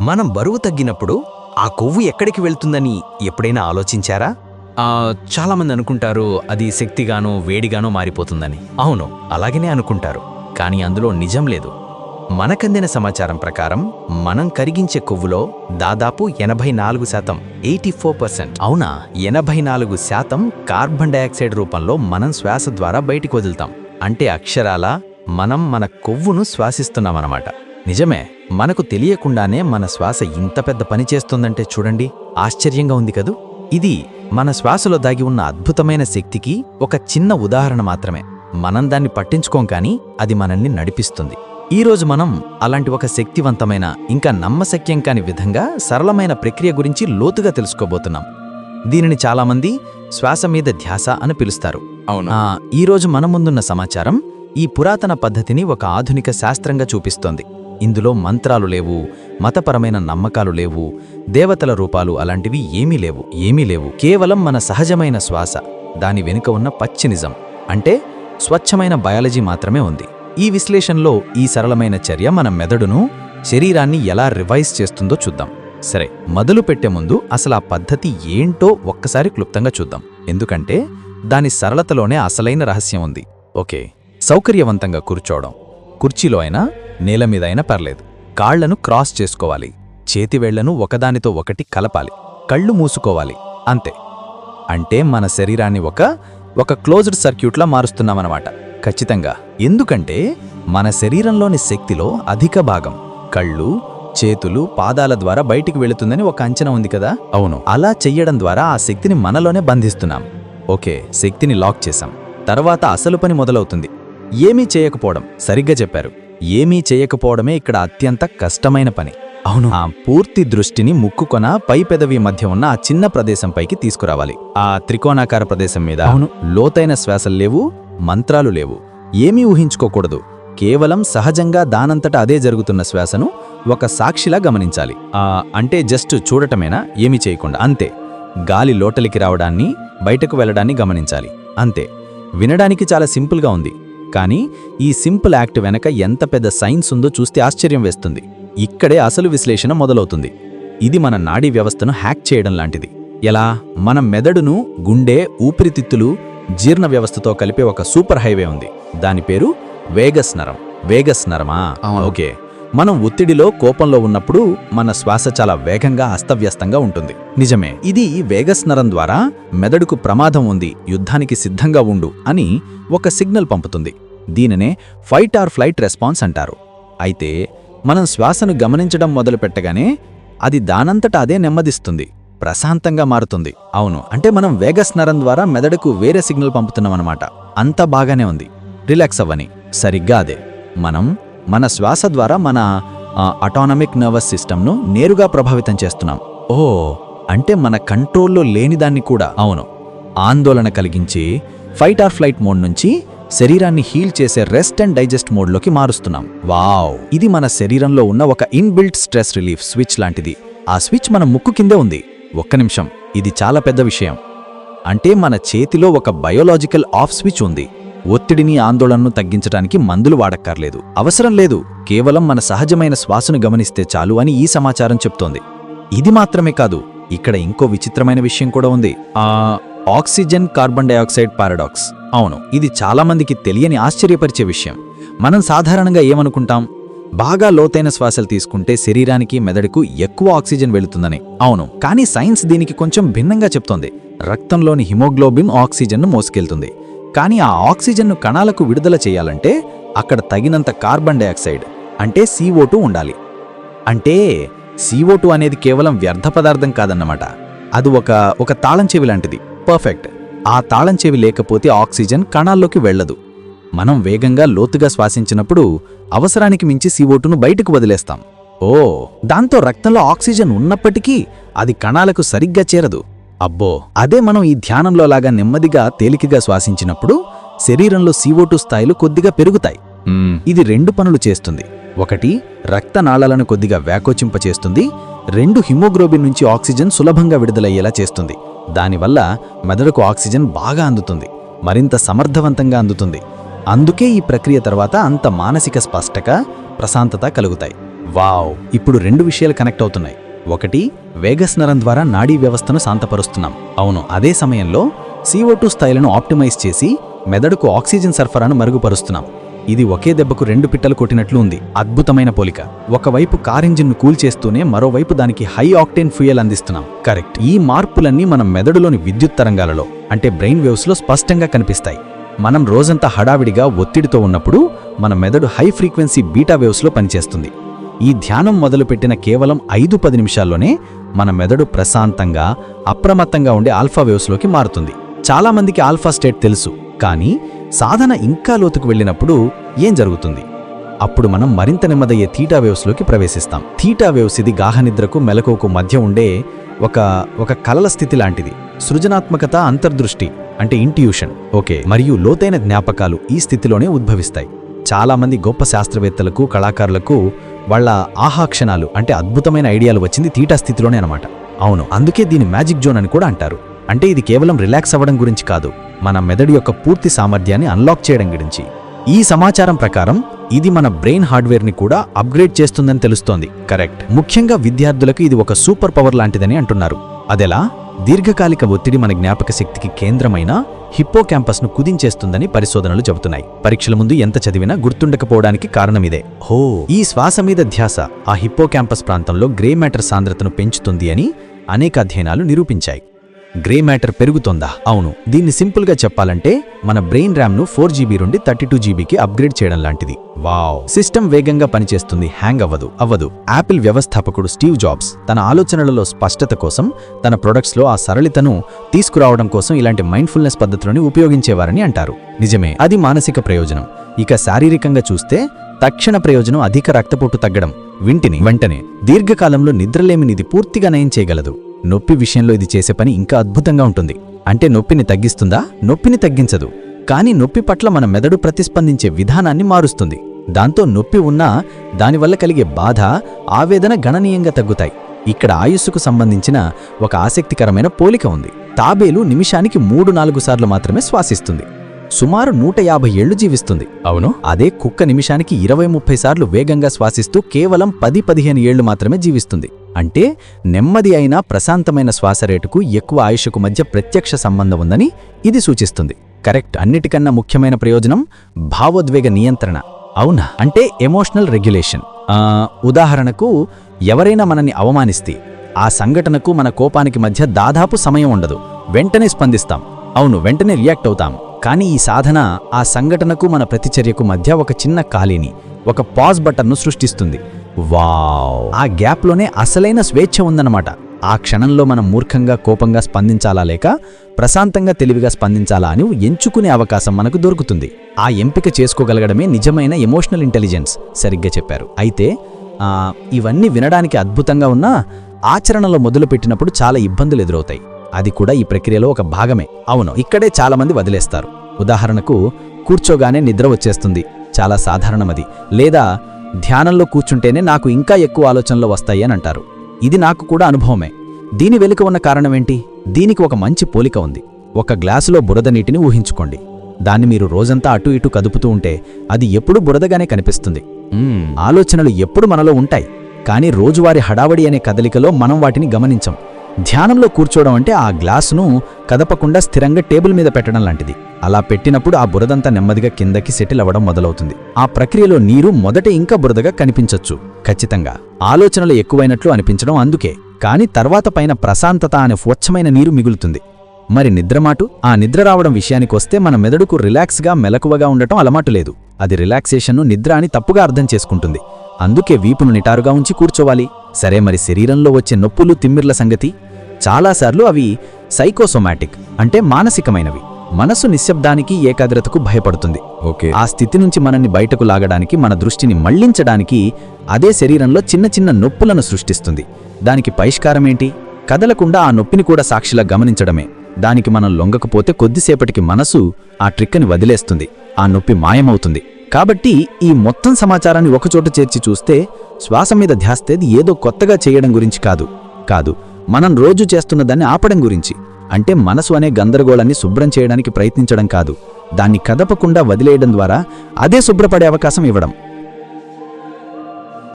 మనం బరువు తగ్గినప్పుడు ఆ కొవ్వు ఎక్కడికి వెళ్తుందని ఎప్పుడైనా ఆలోచించారా? ఆ, చాలామంది అనుకుంటారు అది శక్తిగానో వేడిగానో మారిపోతుందని. అవును అలాగనే అనుకుంటారు. కానీ అందులో నిజం లేదు. మనకందిన సమాచారం ప్రకారం మనం కరిగించే కొవ్వులో దాదాపు ఎనభై నాలుగు శాతం ఎయిటీ ఫోర్ పర్సెంట్ అవునా? ఎనభై నాలుగు శాతం కార్బన్ డయాక్సైడ్ రూపంలో మనం శ్వాస ద్వారా బయటికి వదులుతాం. అంటే అక్షరాల మనం మన కొవ్వును శ్వాసిస్తున్నామన్నమాట. నిజమే మనకు తెలియకుండానే మన శ్వాస ఇంత పెద్ద పని చేస్తుందంటే చూడండి ఆశ్చర్యంగా ఉంది కదూ? ఇది మన శ్వాసలో దాగి ఉన్న అద్భుతమైన శక్తికి ఒక చిన్న ఉదాహరణ మాత్రమే. మనం దాన్ని పట్టించుకోం కానీ అది మనల్ని నడిపిస్తుంది. ఈ రోజు మనం అలాంటి ఒక శక్తివంతమైన ఇంకా నమ్మశక్యం కాని విధంగా సరళమైన ప్రక్రియ గురించి లోతుగా తెలుసుకోబోతున్నాం. దీనిని చాలామంది శ్వాస మీద ధ్యాస అని పిలుస్తారు. అవును. ఆ, ఈ రోజు మన ముందున్న సమాచారం ఈ పురాతన పద్ధతిని ఒక ఆధునిక శాస్త్రంగా చూపిస్తోంది. ఇందులో మంత్రాలు లేవు మతపరమైన నమ్మకాలు లేవు దేవతల రూపాలు అలాంటివి ఏమీ లేవు ఏమీ లేవు. కేవలం మన సహజమైన శ్వాస దాని వెనుక ఉన్న పచ్చి నిజం. అంటే స్వచ్ఛమైన బయాలజీ మాత్రమే ఉంది. ఈ విశ్లేషణలో ఈ సరళమైన చర్య మన మెదడును శరీరాన్ని ఎలా రివైజ్ చేస్తుందో చూద్దాం. సరే మొదలు పెట్టే ముందు అసలు ఆ పద్ధతి ఏంటో ఒక్కసారి క్లుప్తంగా చూద్దాం. ఎందుకంటే దాని సరళతలోనే అసలైన రహస్యం ఉంది. ఓకే సౌకర్యవంతంగా కూర్చోవడం. కుర్చీలో అయినా నేల మీద అయినా పర్లేదు. కాళ్ళను క్రాస్ చేసుకోవాలి. చేతివేళ్ళను ఒకదానితో ఒకటి కలపాలి. కళ్ళు మూసుకోవాలి. అంతే. అంటే మన శరీరాన్ని ఒక ఒక క్లోజ్డ్ సర్క్యూట్లా మారుస్తున్నామన్నమాట. ఖచ్చితంగా. ఎందుకంటే మన శరీరంలోని శక్తిలో అధిక భాగం కళ్ళు చేతులు పాదాల ద్వారా బయటికి వెళుతుందని ఒక అంచనా ఉంది కదా? అవును. అలా చెయ్యడం ద్వారా ఆ శక్తిని మనలోనే బంధిస్తున్నాం. ఓకే శక్తిని లాక్ చేశాం. తర్వాత అసలు పని మొదలవుతుంది. ఏమీ చేయకపోవడం. సరిగ్గా చెప్పారు. ఏమీ చేయకపోవడమే ఇక్కడ అత్యంత కష్టమైన పని. అవును. ఆ పూర్తి దృష్టిని ముక్కుకొన పై పెదవి మధ్య ఉన్న ఆ చిన్న ప్రదేశంపైకి తీసుకురావాలి. ఆ త్రికోణాకార ప్రదేశం మీద అవును. లోతైన శ్వాసలు లేవు మంత్రాలు లేవు. ఏమీ ఊహించుకోకూడదు. కేవలం సహజంగా దానంతట అదే జరుగుతున్న శ్వాసను ఒక సాక్షిలా గమనించాలి. ఆ అంటే జస్ట్ చూడటమేనా? ఏమీ చేయకుండా. అంతే. గాలి లోటలికి రావడాన్ని బయటకు వెళ్ళడాన్ని గమనించాలి. అంతే. వినడానికి చాలా సింపుల్గా ఉంది. కానీ ఈ సింపుల్ యాక్ట్ వెనక ఎంత పెద్ద సైన్స్ ఉందో చూస్తే ఆశ్చర్యం వేస్తుంది. ఇక్కడే అసలు విశ్లేషణ మొదలవుతుంది. ఇది మన నాడీ వ్యవస్థను హ్యాక్ చేయడం లాంటిది. ఎలా? మన మెదడును గుండె ఊపిరితిత్తులు జీర్ణ వ్యవస్థతో కలిపే ఒక సూపర్ హైవే ఉంది. దాని పేరు వేగస్ నరం. వేగస్ నరమా. ఓకే. మనం ఒత్తిడిలో కోపంలో ఉన్నప్పుడు మన శ్వాస చాలా వేగంగా అస్తవ్యస్తంగా ఉంటుంది. నిజమే. ఇది వేగస్ నరం ద్వారా మెదడుకు ప్రమాదం ఉంది యుద్ధానికి సిద్ధంగా ఉండు అని ఒక సిగ్నల్ పంపుతుంది. దీనినే ఫైట్ ఆర్ ఫ్లైట్ రెస్పాన్స్ అంటారు. అయితే మనం శ్వాసను గమనించడం మొదలుపెట్టగానే అది దానంతట అదే నెమ్మదిస్తుంది ప్రశాంతంగా మారుతుంది. అవును అంటే మనం వేగస్ నరం ద్వారా మెదడుకు వేరే సిగ్నల్ పంపుతున్నామన్నమాట. అంత బాగానే ఉంది. రిలాక్స్ అవ్వని. సరిగ్గా అదే. మనం మన శ్వాస ద్వారా మన అటానమిక్ నర్వస్ సిస్టమ్ను నేరుగా ప్రభావితం చేస్తున్నాం. ఓ అంటే మన కంట్రోల్లో లేనిదాన్ని కూడా. అవును. ఆందోళన కలిగించి ఫైట్ ఆర్ ఫ్లైట్ మోడ్ నుంచి శరీరాన్ని హీల్ చేసే రెస్ట్ అండ్ డైజెస్ట్ మోడ్లోకి మారుస్తున్నాం. వావ్! ఇది మన శరీరంలో ఉన్న ఒక ఇన్బిల్ట్ స్ట్రెస్ రిలీఫ్ స్విచ్ లాంటిది. ఆ స్విచ్ మన ముక్కు కిందే ఉంది. ఒక్క నిమిషం. ఇది చాలా పెద్ద విషయం. అంటే మన చేతిలో ఒక బయోలాజికల్ ఆఫ్ స్విచ్ ఉంది. ఒత్తిడిని ఆందోళనను తగ్గించడానికి మందులు వాడక్కర్లేదు. అవసరం లేదు. కేవలం మన సహజమైన శ్వాసను గమనిస్తే చాలు అని ఈ సమాచారం చెప్తోంది. ఇది మాత్రమే కాదు. ఇక్కడ ఇంకో విచిత్రమైన విషయం కూడా ఉంది. ఆ ఆక్సిజన్ కార్బన్ డైఆక్సైడ్ పారాడాక్స్. అవును ఇది చాలామందికి తెలియని ఆశ్చర్యపరిచే విషయం. మనం సాధారణంగా ఏమనుకుంటాం? బాగా లోతైన శ్వాసలు తీసుకుంటే శరీరానికి మెదడుకు ఎక్కువ ఆక్సిజన్ వెళుతుందని. అవును కానీ సైన్స్ దీనికి కొంచెం భిన్నంగా చెప్తోంది. రక్తంలోని హిమోగ్లోబిన్ ఆక్సిజన్ను మోసుకెళ్తుంది. కానీ ఆ ఆక్సిజన్ను కణాలకు విడుదల చేయాలంటే అక్కడ తగినంత కార్బన్ డైఆక్సైడ్ అంటే CO2 ఉండాలి. అంటే CO2 అనేది కేవలం వ్యర్థ పదార్థం కాదన్నమాట. అది ఒక ఒక తాళం చెవి లాంటిది. పర్ఫెక్ట్. ఆ తాళం చెవి లేకపోతే ఆక్సిజన్ కణాల్లోకి వెళ్ళదు. మనం వేగంగా లోతుగా శ్వాసించినప్పుడు అవసరానికి మించి CO2ను బయటకు వదిలేస్తాం. ఓ దాంతో రక్తంలో ఆక్సిజన్ ఉన్నప్పటికీ అది కణాలకు సరిగ్గా చేరదు. అబ్బో అదే మనం ఈ ధ్యానంలో లాగా నెమ్మదిగా తేలికగా శ్వాసించినప్పుడు శరీరంలో CO2 స్థాయిలు కొద్దిగా పెరుగుతాయి. ఇది రెండు పనులు చేస్తుంది. ఒకటి రక్తనాళాలను కొద్దిగా వ్యాకోచింపచేస్తుంది. రెండు హిమోగ్లోబిన్ నుంచి ఆక్సిజన్ సులభంగా విడుదలయ్యేలా చేస్తుంది. దానివల్ల మెదడుకు ఆక్సిజన్ బాగా అందుతుంది మరింత సమర్థవంతంగా అందుతుంది. అందుకే ఈ ప్రక్రియ తర్వాత అంత మానసిక స్పష్టక ప్రశాంతత కలుగుతాయి. వావ్! ఇప్పుడు రెండు విషయాలు కనెక్ట్ అవుతున్నాయి. ఒకటి వేగస్ నరం ద్వారా నాడీ వ్యవస్థను శాంతపరుస్తున్నాం. అవును అదే సమయంలో CO2 స్థాయిలను ఆప్టిమైజ్ చేసి మెదడుకు ఆక్సిజన్ సరఫరాను మరుగుపరుస్తున్నాం. ఇది ఒకే దెబ్బకు రెండు పిట్టలు కొట్టినట్లు ఉంది. అద్భుతమైన పోలిక. ఒకవైపు కారెంజిన్ను కూల్చేస్తూనే కూల్ చేస్తూనే మరోవైపు దానికి హై ఆక్టేన్ ఫ్యూయల్ అందిస్తున్నాం. కరెక్ట్. ఈ మార్పులన్నీ మన మెదడులోని విద్యుత్ తరంగాలలో అంటే బ్రెయిన్ వేవ్స్లో స్పష్టంగా కనిపిస్తాయి. మనం రోజంతా హడావిడిగా ఒత్తిడితో ఉన్నప్పుడు మన మెదడు హై ఫ్రీక్వెన్సీ బీటా వేవ్స్లో పనిచేస్తుంది. ఈ ధ్యానం మొదలుపెట్టిన కేవలం ఐదు పది నిమిషాల్లోనే మన మెదడు ప్రశాంతంగా అప్రమత్తంగా ఉండే ఆల్ఫా వేవ్స్లోకి మారుతుంది. చాలామందికి ఆల్ఫా స్టేట్ తెలుసు కానీ సాధన ఇంకా లోతుకు వెళ్ళినప్పుడు ఏం జరుగుతుంది? అప్పుడు మనం మరింత నెమ్మదయ్యే థీటా వేవ్స్లోకి ప్రవేశిస్తాం. థీటా వేవ్స్ ఇది గాహనిద్రకు మెలకువకు మధ్య ఉండే ఒక ఒక కలల స్థితి లాంటిది. సృజనాత్మకత అంతర్దృష్టి అంటే ఇంట్యూషన్. ఓకే మరియు లోతైన జ్ఞాపకాలు ఈ స్థితిలోనే ఉద్భవిస్తాయి. చాలామంది గొప్ప శాస్త్రవేత్తలకు కళాకారులకు వాళ్ళ ఆహాక్షణాలు అంటే అద్భుతమైన ఐడియాలు వచ్చింది తీటా స్థితిలోనే అనమాట అవును అందుకే దీని మ్యాజిక్ జోన్ అని కూడా అంటారు. అంటే ఇది కేవలం రిలాక్స్ అవ్వడం గురించి కాదు. మన మెదడు యొక్క పూర్తి సామర్థ్యాన్ని అన్లాక్ చేయడం గురించి. ఈ సమాచారం ప్రకారం ఇది మన బ్రెయిన్ హార్డ్వేర్ని కూడా అప్గ్రేడ్ చేస్తుందని తెలుస్తోంది. కరెక్ట్. ముఖ్యంగా విద్యార్థులకు ఇది ఒక సూపర్ పవర్ లాంటిదని అంటున్నారు. అదెలా? దీర్ఘకాలిక ఒత్తిడి మన జ్ఞాపక శక్తికి కేంద్రమైన హిప్పో క్యాంపస్ను కుదించేస్తుందని పరిశోధనలు చెబుతున్నాయి. పరీక్షల ముందు ఎంత చదివినా గుర్తుండకపోవడానికి కారణమిదే హో! ఈ శ్వాస మీద ధ్యాస ఆ హిప్పో క్యాంపస్ ప్రాంతంలో గ్రే మ్యాటర్ సాంద్రతను పెంచుతుంది అని అనేక అధ్యయనాలు నిరూపించాయి. గ్రే మ్యాటర్ పెరుగుతోందా? అవును. దీన్ని సింపుల్గా చెప్పాలంటే మన బ్రెయిన్ ర్యామ్ను ఫోర్ జీబీ నుండి థర్టీ టూ జీబీకి అప్గ్రేడ్ చేయడం లాంటిది. వావ్. సిస్టమ్ వేగంగా పనిచేస్తుంది హ్యాంగ్ అవ్వదు. అవ్వదు. యాపిల్ వ్యవస్థాపకుడు స్టీవ్ జాబ్స్ తన ఆలోచనలలో స్పష్టత కోసం తన ప్రొడక్ట్స్లో ఆ సరళితను తీసుకురావడం కోసం ఇలాంటి మైండ్ఫుల్నెస్ పద్ధతులను ఉపయోగించేవారని అంటారు. నిజమే అది మానసిక ప్రయోజనం. ఇక శారీరకంగా చూస్తే తక్షణ ప్రయోజనం అధిక రక్తపోటు తగ్గడం వింటిని వెంటనే దీర్ఘకాలంలో నిద్రలేమినిది పూర్తిగా నయం చేయగలదు. నొప్పి విషయంలో ఇది చేసే పని ఇంకా అద్భుతంగా ఉంటుంది. అంటే నొప్పిని తగ్గిస్తుందా? నొప్పిని తగ్గించదు. కానీ నొప్పి పట్ల మన మెదడు ప్రతిస్పందించే విధానాన్ని మారుస్తుంది. దాంతో నొప్పి ఉన్నా దానివల్ల కలిగే బాధ ఆవేదన గణనీయంగా తగ్గుతాయి. ఇక్కడ ఆయుస్సుకు సంబంధించిన ఒక ఆసక్తికరమైన పోలిక ఉంది. తాబేలు నిమిషానికి మూడు నాలుగు సార్లు మాత్రమే శ్వాసిస్తుంది. సుమారు నూట యాభై ఏళ్ళు జీవిస్తుంది. అవును? అదే కుక్క నిమిషానికి ఇరవై ముప్పై సార్లు వేగంగా శ్వాసిస్తూ కేవలం పది పదిహేను ఏళ్ళు మాత్రమే జీవిస్తుంది. అంటే నెమ్మది అయిన ప్రశాంతమైన శ్వాస రేటుకు ఎక్కువ ఆయుష్కు మధ్య ప్రత్యక్ష సంబంధం ఉందని ఇది సూచిస్తుంది. కరెక్ట్ అన్నిటికన్నా ముఖ్యమైన ప్రయోజనం భావోద్వేగ నియంత్రణ. అవునా? అంటే ఎమోషనల్ రెగ్యులేషన్. ఉదాహరణకు ఎవరైనా మనల్ని అవమానిస్తే ఆ సంఘటనకు మన కోపానికి మధ్య దాదాపు సమయం ఉండదు. వెంటనే స్పందిస్తాం. అవును వెంటనే రియాక్ట్ అవుతాం. కానీ ఈ సాధన ఆ సంఘటనకు మన ప్రతిచర్యకు మధ్య ఒక చిన్న ఖాళీని ఒక పాజ్ బటన్ను సృష్టిస్తుంది. వావ్. ఆ గ్యాప్లోనే అసలైన స్వేచ్ఛ ఉందన్నమాట. ఆ క్షణంలో మనం మూర్ఖంగా కోపంగా స్పందించాలా లేక ప్రశాంతంగా తెలివిగా స్పందించాలా అని ఎంచుకునే అవకాశం మనకు దొరుకుతుంది. ఆ ఎంపిక చేసుకోగలగడమే నిజమైన ఎమోషనల్ ఇంటెలిజెన్స్ సరిగ్గా చెప్పారు. అయితే ఇవన్నీ వినడానికి అద్భుతంగా ఉన్నా ఆచరణలో మొదలుపెట్టినప్పుడు చాలా ఇబ్బందులు ఎదురవుతాయి. అది కూడా ఈ ప్రక్రియలో ఒక భాగమే. అవును ఇక్కడే చాలామంది వదిలేస్తారు. ఉదాహరణకు కూర్చోగానే నిద్ర వచ్చేస్తుంది. చాలా సాధారణమది లేదా ధ్యానంలో కూర్చుంటేనే నాకు ఇంకా ఎక్కువ ఆలోచనలు వస్తాయి అని అంటారు. ఇది నాకు కూడా అనుభవమే. దీని వెనుక ఉన్న కారణమేంటి? దీనికి ఒక మంచి పోలిక ఉంది. ఒక గ్లాసులో బురద నీటిని ఊహించుకోండి. దాన్ని మీరు రోజంతా అటు ఇటు కదుపుతూ ఉంటే అది ఎప్పుడూ బురదగానే కనిపిస్తుంది. ఆలోచనలు ఎప్పుడు మనలో ఉంటాయి. కానీ రోజువారీ హడావడి అనే కదలికలో మనం వాటిని గమనించం. ధ్యానంలో కూర్చోవడం అంటే ఆ గ్లాసును కదపకుండా స్థిరంగా టేబుల్ మీద పెట్టడం లాంటిది. అలా పెట్టినప్పుడు ఆ బురదంతా నెమ్మదిగా కిందకి సెటిల్ అవ్వడం మొదలవుతుంది. ఆ ప్రక్రియలో నీరు మొదట ఇంకా బురదగా కనిపించొచ్చు. ఖచ్చితంగా. ఆలోచనలు ఎక్కువైనట్లు అనిపించడం అందుకే. కానీ తర్వాత పైన ప్రశాంతత అనే స్వచ్ఛమైన నీరు మిగులుతుంది. మరి నిద్రమాటు? ఆ నిద్ర రావడం విషయానికొస్తే మన మెదడుకు రిలాక్స్గా మెలకువగా ఉండటం అలమాటు లేదు. అది రిలాక్సేషన్ను నిద్ర అని తప్పుగా అర్థం చేసుకుంటుంది. అందుకే వీపును నిటారుగా ఉంచి కూర్చోవాలి. సరే మరి శరీరంలో వచ్చే నొప్పులు తిమ్మిర్ల సంగతి? చాలాసార్లు అవి సైకోసోమాటిక్ అంటే మానసికమైనవి. మనసు నిశ్శబ్దానికి ఏకాగ్రతకు భయపడుతుంది. ఓకే. ఆ స్థితి నుంచి మనల్ని బయటకు లాగడానికి మన దృష్టిని మళ్ళించడానికి అదే శరీరంలో చిన్న చిన్న నొప్పులను సృష్టిస్తుంది. దానికి పరిష్కారం ఏంటి? కదలకుండా ఆ నొప్పిని కూడా సాక్షిలా గమనించడమే. దానికి మనం లొంగకపోతే కొద్దిసేపటికి మనసు ఆ ట్రిక్కని వదిలేస్తుంది. ఆ నొప్పి మాయమవుతుంది. కాబట్టి ఈ మొత్తం సమాచారాన్ని ఒకచోట చేర్చి చూస్తే శ్వాస మీద ధ్యాస్తేది ఏదో కొత్తగా చేయడం గురించి కాదు. కాదు మనం రోజు చేస్తున్న దాన్ని ఆపడం గురించి. అంటే మనసు అనే గందరగోళాన్ని శుభ్రం చేయడానికి ప్రయత్నించడం కాదు. దాన్ని కదపకుండా వదిలేయడం ద్వారా అదే శుభ్రపడే అవకాశం ఇవ్వడం.